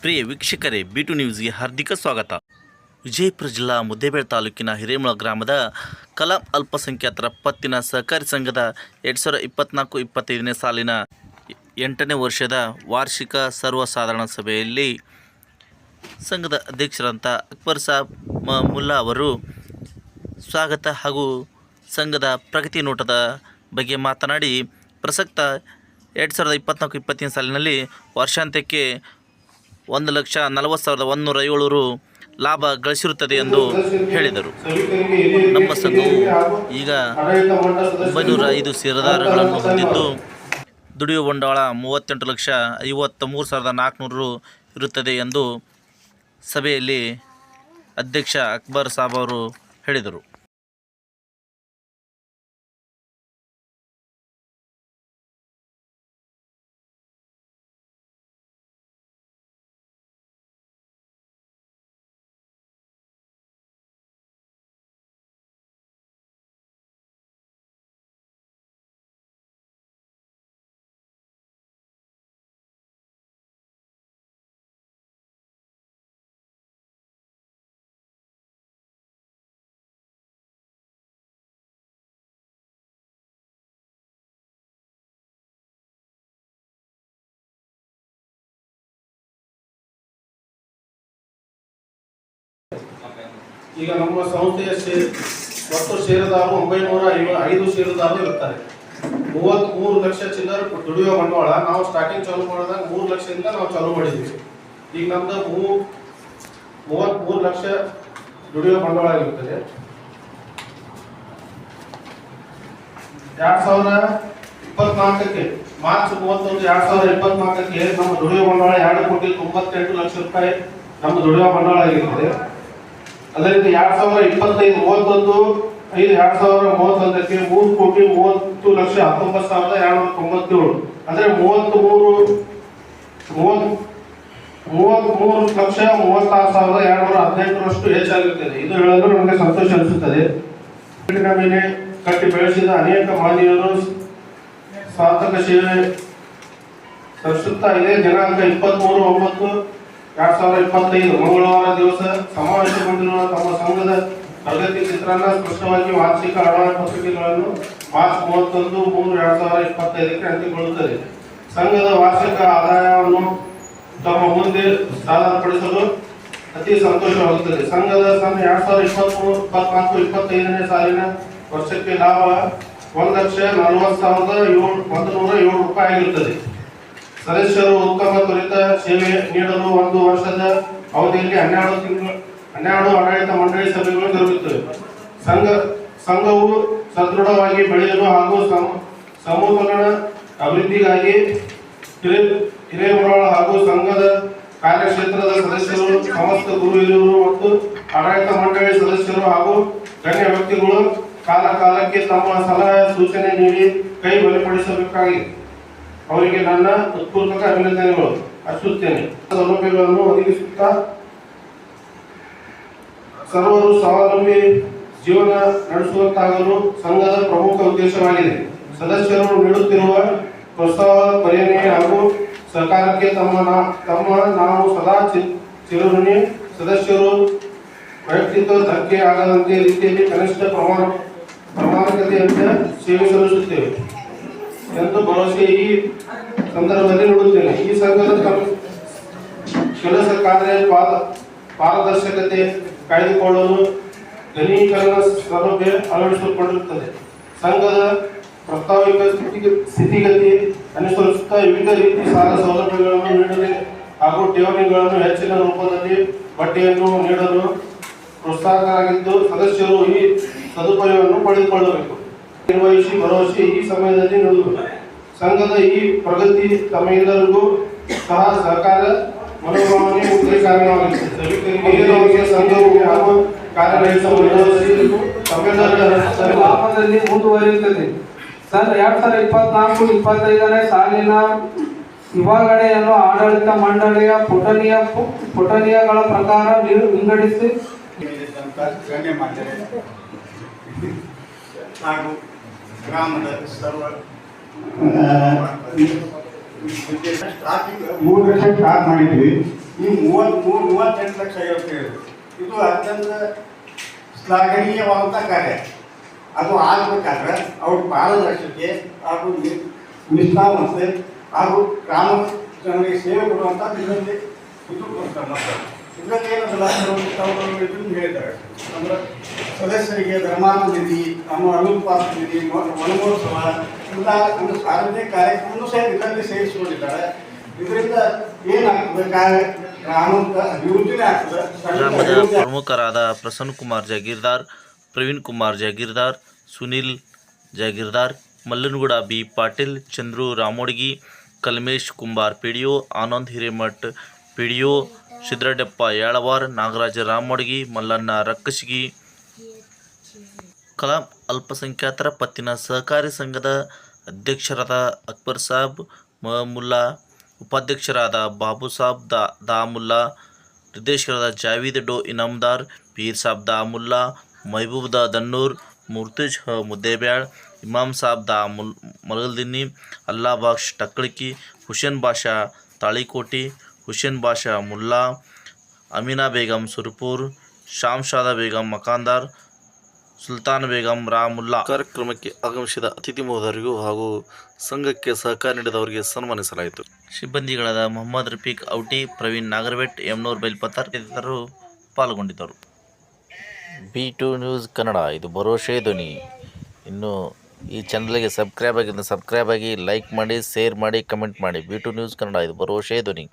ಪ್ರಿಯ ವೀಕ್ಷಕರೇ B to ನ್ಯೂಸ್ಗೆ ಹಾರ್ದಿಕ ಸ್ವಾಗತ. ವಿಜಯಪುರ ಜಿಲ್ಲಾ ಮುದ್ದೇಬೇಳೆ ತಾಲೂಕಿನ ಹಿರೇಮಳ ಗ್ರಾಮದ ಕಲಾಂ ಅಲ್ಪಸಂಖ್ಯಾತರ ಪತ್ತಿನ ಸಹಕಾರಿ ಸಂಘದ ಎರಡು ಸಾವಿರದ ಇಪ್ಪತ್ತ್ನಾಲ್ಕು ಇಪ್ಪತ್ತೈದನೇ ಸಾಲಿನ ಎಂಟನೇ ವರ್ಷದ ವಾರ್ಷಿಕ ಸರ್ವಸಾಧಾರಣ ಸಭೆಯಲ್ಲಿ ಸಂಘದ ಅಧ್ಯಕ್ಷರಂಥ ಅಕ್ಬರ್ ಸಾಬ್ ಮುಲ್ಲಾ ಅವರು ಸ್ವಾಗತ ಹಾಗೂ ಸಂಘದ ಪ್ರಗತಿ ನೋಟದ ಬಗ್ಗೆ ಮಾತನಾಡಿ, ಪ್ರಸಕ್ತ ಎರಡು ಸಾವಿರದ ಇಪ್ಪತ್ತ್ನಾಲ್ಕು ಇಪ್ಪತ್ತನೇ ಸಾಲಿನಲ್ಲಿ ವರ್ಷಾಂತ್ಯಕ್ಕೆ ಒಂದು ಲಕ್ಷ ನಲವತ್ತು ಸಾವಿರದ ಒಂದುನೂರ ಏಳು ಲಾಭ ಗಳಿಸಿರುತ್ತದೆ ಎಂದು ಹೇಳಿದರು. ನಮ್ಮ ಸಂಘವು ಈಗ ಒಂಬೈನೂರ ಐದು ಷೇರುದಾರಗಳನ್ನು ಹೊಂದಿದ್ದು ದುಡಿಯುವ ಬಂಡವಾಳ ಮೂವತ್ತೆಂಟು ಲಕ್ಷ ಐವತ್ತ ಮೂರು ಸಾವಿರದ ನಾಲ್ಕುನೂರು ಇರುತ್ತದೆ ಎಂದು ಸಭೆಯಲ್ಲಿ ಅಧ್ಯಕ್ಷ ಅಕ್ಬರ್ ಸಾಬ್ ಅವರು ಹೇಳಿದರು. ಈಗ ನಮ್ಮ ಸಂಸ್ಥೆಯ ಶೇ- ಒಟ್ಟು ಷೇರುದಾರರು ಒಂಬೈನೂರ ಐದು ಷೇರುದಾರರು ಇರ್ತಾರೆ ಮೂವತ್ತ್ ಮೂರು ಲಕ್ಷ ಚಿಲ್ಲರ್ ದುಡಿಯೋ ಬಂಡವಾಳ ನಾವು ಸ್ಟಾರ್ಟಿಂಗ್ ಚಾಲು ಮಾಡಿದಾಗ ಮೂರು ಲಕ್ಷದಿಂದ ನಾವು ಚಾಲು ಮಾಡಿದ್ವಿ ಈಗ ನಮ್ದು ಮೂ ಮೂವತ್ತ್ ಮೂರು ಲಕ್ಷ ದುಡಿಯೋ ಬಂಡವಾಳ ಇರುತ್ತದೆ. ಎರಡ್ ಸಾವಿರ ಇಪ್ಪತ್ನಾಲ್ಕಕ್ಕೆ, ಮಾರ್ಚ್ ಮೂವತ್ತೊಂದು ಎರಡ್ ಸಾವಿರದ ಇಪ್ಪತ್ನಾಲ್ಕಕ್ಕೆ ನಮ್ಮ ದುಡಿಯೋ ಬಂಡವಾಳ ಎರಡು ಕೋಟಿ ತೊಂಬತ್ತೆಂಟು ಲಕ್ಷ ರೂಪಾಯಿ ನಮ್ಮ ದುಡಿಯೋ ಬಂಡವಾಳ ಆಗಿರ್ತದೆ ಅದೇ ರೀತಿ ಎರಡ್ ಸಾವಿರದ ಇಪ್ಪತ್ತೈದು, ಮೂವತ್ತೊಂದು, ಐದು, ಎರಡ್ ಸಾವಿರ ಮೂವತ್ತೊಂದಕ್ಕೆ ಮೂರು ಕೋಟಿ ಮೂವತ್ತು ಲಕ್ಷ ಹತ್ತೊಂಬತ್ತು ಸಾವಿರದ ಎರಡ್ನೂರ ತೊಂಬತ್ತೇಳು. ಅಂದ್ರೆ ಮೂವತ್ತ್ ಮೂರು ಮೂವತ್ ಮೂವತ್ತ್ ಮೂರು ಲಕ್ಷ ಮೂವತ್ತಾರು ಸಾವಿರದ ಎರಡ್ನೂರ ಹದಿನೆಂಟರಷ್ಟು ಹೆಚ್ಚಾಗಿರುತ್ತದೆ ಇದು ಹೇಳಲು ನಮಗೆ ಸಂತೋಷ ಅನಿಸುತ್ತದೆ. ಮೇಲೆ ಕಟ್ಟಿ ಬೆಳೆಸಿದ ಅನೇಕ ಮಾನವೀಯರು ಸಾರ್ಥಕ ಸೇವೆ ಸಲ್ಲಿಸುತ್ತಾ ಇದೆ. ದಿನಾಂಕ ಇಪ್ಪತ್ಮೂರು, ಒಂಬತ್ತು ಎರಡ್ ಸಾವಿರದ ಇಪ್ಪತ್ತೈದು ಮಂಗಳವಾರ ದಿವಸ ಸಮಾವೇಶಗೊಂಡಿರುವ ತಮ್ಮ ಸಂಘದ ಪ್ರಗತಿ ಚಿತ್ರಣ ಸ್ಪಷ್ಟವಾಗಿ ವಾರ್ಷಿಕ ಹಣದ ಪತ್ರಿಕೆಗಳನ್ನು ಮಾರ್ಚ್ ಮೂವತ್ತೊಂದು ಮೂರು ಎರಡ್ ಸಾವಿರದ ಇಪ್ಪತ್ತೈದಕ್ಕೆ ಅಂತ್ಯಗೊಳ್ಳುತ್ತದೆ ಸಂಘದ ವಾರ್ಷಿಕ ಆದಾಯವನ್ನು ತಮ್ಮ ಮುಂದೆ ಸಾಧನಪಡಿಸಲು ಅತಿ ಸಂತೋಷವಾಗುತ್ತದೆ. ಸಂಘದ ಸನ್ ಎರಡ್ ಸಾವಿರದ ಇಪ್ಪತ್ಮೂರು ಇಪ್ಪತ್ನಾಲ್ಕು ಇಪ್ಪತ್ತೈದನೇ ಸಾಲಿನ ವರ್ಷಕ್ಕೆ ಲಾಭ ಒಂದು ಲಕ್ಷ ನಲವತ್ತು ಸಾವಿರದ ಏಳು ಒಂದು ನೂರ ಏಳು ರೂಪಾಯಿ ಆಗಿರುತ್ತದೆ. ಸದಸ್ಯರು ಉತ್ತಮ ತ್ವರಿತ ಸೇವೆ ನೀಡಲು ಒಂದು ವರ್ಷದ ಅವಧಿಯಲ್ಲಿ ಹನ್ನೆರಡು ತಿಂಗಳು, ಹನ್ನೆರಡು ಆಡಳಿತ ಮಂಡಳಿ ಸಭೆಗಳು ಜರುಗುತ್ತವೆ. ಸಂಘ, ಸಂಘವು ಸದೃಢವಾಗಿ ಬೆಳೆಯಲು ಹಾಗೂ ಸಮ- ಸಮತೋಲನ ಅಭಿವೃದ್ಧಿಗಾಗಿ ಹಿರೇಮರಾಳ ಹಾಗೂ ಸಂಘದ ಕಾರ್ಯಕ್ಷೇತ್ರದ ಸದಸ್ಯರು ಸಮಸ್ತ ಗುರು ಹಿರಿಯರು ಮತ್ತು ಆಡಳಿತ ಮಂಡಳಿ ಸದಸ್ಯರು ಹಾಗೂ ಗಣ್ಯ ವ್ಯಕ್ತಿಗಳು ಕಾಲ ಕಾಲಕ್ಕೆ ತಮ್ಮ ಸಲಹೆ ಸೂಚನೆ ನೀಡಿ ಕೈ ಬಲಪಡಿಸಬೇಕಾಗಿ ಅವರಿಗೆ ನನ್ನ ಹೃತ್ಪೂರ್ವಕ ಅಭಿನಂದನೆಗಳು. ಅರ್ಪಿಸುತ್ತೇನೆ ಸೌಲಭ್ಯಗಳನ್ನು ಒದಗಿಸುತ್ತಾ ಸರ್ವರು ಸ್ವಾವಲಂಬಿ ಜೀವನ ನಡೆಸುವಂತಾಗಲು ಸಂಘದ ಪ್ರಮುಖ ಉದ್ದೇಶವಾಗಿದೆ. ಸದಸ್ಯರು ನೀಡುತ್ತಿರುವ ಪ್ರೋತ್ಸಾಹ ಪರಿಗಣನೆ ಹಾಗೂ ಸರ್ಕಾರಕ್ಕೆ ತಮ್ಮ ತಮ್ಮ ನಾವು ಸದಾ ಚಿರಋಣಿ ಸದಸ್ಯರು ವೈಯಕ್ತಿಕ ಧಕ್ಕೆ ಆಗದಂತೆ ರೀತಿಯಲ್ಲಿ ಕನಿಷ್ಠ ಪ್ರಮಾಣ ಪ್ರಾಮಾಣಿಕತೆಯಿಂದ ಸೇವೆ ಸಲ್ಲಿಸುತ್ತೇವೆ. ಎಂದು ಭರವಸೆ ಈ ಸಂದರ್ಭದಲ್ಲಿ ನೋಡುತ್ತೇನೆ. ಈ ಸಂಘದ ಕೆಲಸ ಕಾರ್ಯ ಪಾರದರ್ಶಕತೆ ಕಾಯ್ದುಕೊಳ್ಳಲು ಘನೀಕರಣ ಸೌಲಭ್ಯ ಅಳವಡಿಸಿಕೊಂಡಿರುತ್ತದೆ ಸಂಘದ ಪ್ರಸ್ತಾವಿಕ ಸ್ಥಿತಿಗ- ಸ್ಥಿತಿಗತಿ ಅನುಸರಿಸುತ್ತಾ ವಿವಿಧ ರೀತಿ ಸಾಲ ಸೌಲಭ್ಯಗಳನ್ನು ನೀಡಲು ಹಾಗೂ ಠೇವಣಿಗಳನ್ನು ಹೆಚ್ಚಿನ ರೂಪದಲ್ಲಿ ಬಡ್ಡಿಯನ್ನು ನೀಡಲು ಪ್ರೋತ್ಸಾಹಕರಾಗಿದ್ದು ಸದಸ್ಯರು ಈ ಸದುಪಯೋಗವನ್ನು ಪಡೆದುಕೊಳ್ಳಬೇಕು. ನಿರ್ವಹಿಸಿ, ಭರವಸೆ ಈ ಸಮಯದಲ್ಲಿ ನೀಡುವುದು. ಸಂಘದ ಈ ಪ್ರಗತಿ ತಮ್ಮೆಲ್ಲರಿಗೂ ಸಹ ಸಹಕಾರ ಮನೋಭಾವನೆ ಮುಖ್ಯ ಕಾರಣವಾಗಿದೆ ಸಂಘವು ಹಾಗೂ ಕಾರ್ಯನಿರ್ವಹಿಸಲು ಮುಂದುವರಿಯುತ್ತದೆ. ಸರ್ ಎರಡ್ ಸಾವಿರದ ಇಪ್ಪತ್ನಾಲ್ಕು ಇಪ್ಪತ್ತೈದನೇ ಸಾಲಿನ ವಿಭಾಗಣೆಯನ್ನು ಆಡಳಿತ ಮಂಡಳಿಯ ಪುಟನಿಯ ಪುಟನಿಯಗಳ ಪ್ರಕಾರ ವಿಂಗಡಿಸಿ. ಹಾಗೂ ಗ್ರಾಮದ ಸರ್ವ ಮೂರು ಲಕ್ಷ ಸ್ಟಾರ್ಟ್ ಮಾಡಿದ್ವಿ ಈ ಮೂವತ್ತ್ಮೂರು ಮೂವತ್ತೆಂಟು ಲಕ್ಷ ಐವತ್ತೇಳು ಇದು ಅತ್ಯಂತ ಶ್ಲಾಘನೀಯವಾದಂಥ ಕಾರ್ಯ ಅದು ಆಗಬೇಕಾದ್ರೆ ಅವ್ರ ಪಾರದರ್ಶಕತೆ ಹಾಗೂ ನಿಷ್ಠಾವಂತೆ ಹಾಗೂ ಗ್ರಾಮ ಜನರಿಗೆ ಸೇವೆ ಕೊಡುವಂಥ ಇದರಲ್ಲಿ ಇದು ಕೊಡ್ತಾರೆ ಮಕ್ಕಳು ಇದರಲ್ಲಿ ಇದನ್ನು ಹೇಳಿದ್ದಾರೆ ಅಂದ್ರೆ ಸದಸ್ಯರಿಗೆ ಧರ್ಮಾನುನಿಧಿ ನಮ್ಮ ಅನುಪಾತ ನಿಧಿ ವನಮಹೋತ್ಸವ ಎಲ್ಲ ಒಂದು ಸಾರ್ವಜನಿಕ ಕಾರ್ಯಕ್ರಮವನ್ನು ಸಹ ಇದರಲ್ಲಿ ಸೇರಿಸಿಕೊಂಡಿದ್ದಾರೆ. ಇದರಿಂದ ಏನಾಗ್ತದೆ? ಗ್ರಾಮದ ಪ್ರಮುಖರಾದ Prasanna Kumar Jagirdar, Praveen Kumar Jagirdar, Sunil Jagirdar, Mallanagouda B Patil, Chandru Ramodgi, Kalmesh Kumbar PDO Anand Hiremath PDO Sidraddappa Yalawar, Nagaraja Ramodgi, Mallanna Rakkasigi Kalam ಅಲ್ಪಸಂಖ್ಯಾತರ ಪತ್ತಿನ ಸಹಕಾರಿ ಸಂಘದ ಅಧ್ಯಕ್ಷರಾದ ಅಕ್ಬರ್ ಸಾಬ್, ಮಹಮುಲ್ಲಾ ಉಪಾಧ್ಯಕ್ಷರಾದ ಬಾಬು ಸಾಬ್ ದಾ, ದಾಮುಲ್ಲಾ ನಿರ್ದೇಶಕರಾದ ಜಾವೀದ್ ಡೋ ಇನಾಮ್ದಾರ್, ಪೀರ್ ಸಾಬ್ ದಾಮುಲ್ಲಾ, ಮಹಬೂಬ್ ದಾ ದನ್ನೂರ್, ಮುರ್ತುಜ್ ಹ ಮುದ್ದೇಬ್ಯಾಳ್, ಇಮಾಮ್ ಸಾಬ್ ದಾ ಮುಲ್ ಮಲಗಲ್ದಿನ್ನಿ ಅಲ್ಲಾ ಬಾಕ್ಷ್ ಟಕ್ಕಳಿಕಿ, ಹುಸೇನ್ ಬಾಷಾ ತಾಳಿಕೋಟಿ, ಹುಸೇನ್ ಬಾಷಾ ಮುಲ್ಲಾ, ಅಮೀನಾ ಬೇಗಂ ಸುರ್ಪುರ್, ಶಾಮ್ಶಾದ ಬೇಗಂ ಮಕಾಂದಾರ್ ಸುಲ್ತಾನ್ ಬೇಗಂ ರಾಮುಲ್ಲಾ ಕಾರ್ಯಕ್ರಮಕ್ಕೆ ಆಗಮಿಸಿದ ಅತಿಥಿ ಮಹೋದರಿಗೂ ಹಾಗೂ ಸಂಘಕ್ಕೆ ಸಹಕಾರ ನೀಡಿದವರಿಗೆ ಸನ್ಮಾನಿಸಲಾಯಿತು. ಸಿಬ್ಬಂದಿಗಳಾದ ಮೊಹಮ್ಮದ್ ರಫೀಕ್ ಔಟಿ ಪ್ರವೀಣ್ ನಾಗರಬೆಟ್ ಎಮ್ನೂರ್ ಬೈಲ್ಪತ್ತಾರ್ ಇತರರು ಪಾಲ್ಗೊಂಡಿದ್ದರು. ಬಿ ಟು ನ್ಯೂಸ್ ಕನ್ನಡ ಇದು ಭರೋಸೆ ಧ್ವನಿ. ಇನ್ನು ಈ ಚಾನಲ್ಗೆ ಸಬ್ಸ್ಕ್ರೈಬ್ ಆಗಿ ಸಬ್ಸ್ಕ್ರೈಬ್ ಆಗಿ ಲೈಕ್ ಮಾಡಿ ಶೇರ್ ಮಾಡಿ ಕಮೆಂಟ್ ಮಾಡಿ. ಬಿ ಟು ನ್ಯೂಸ್ ಕನ್ನಡ ಇದು ಭರೋಸೆ ಧ್ವನಿ.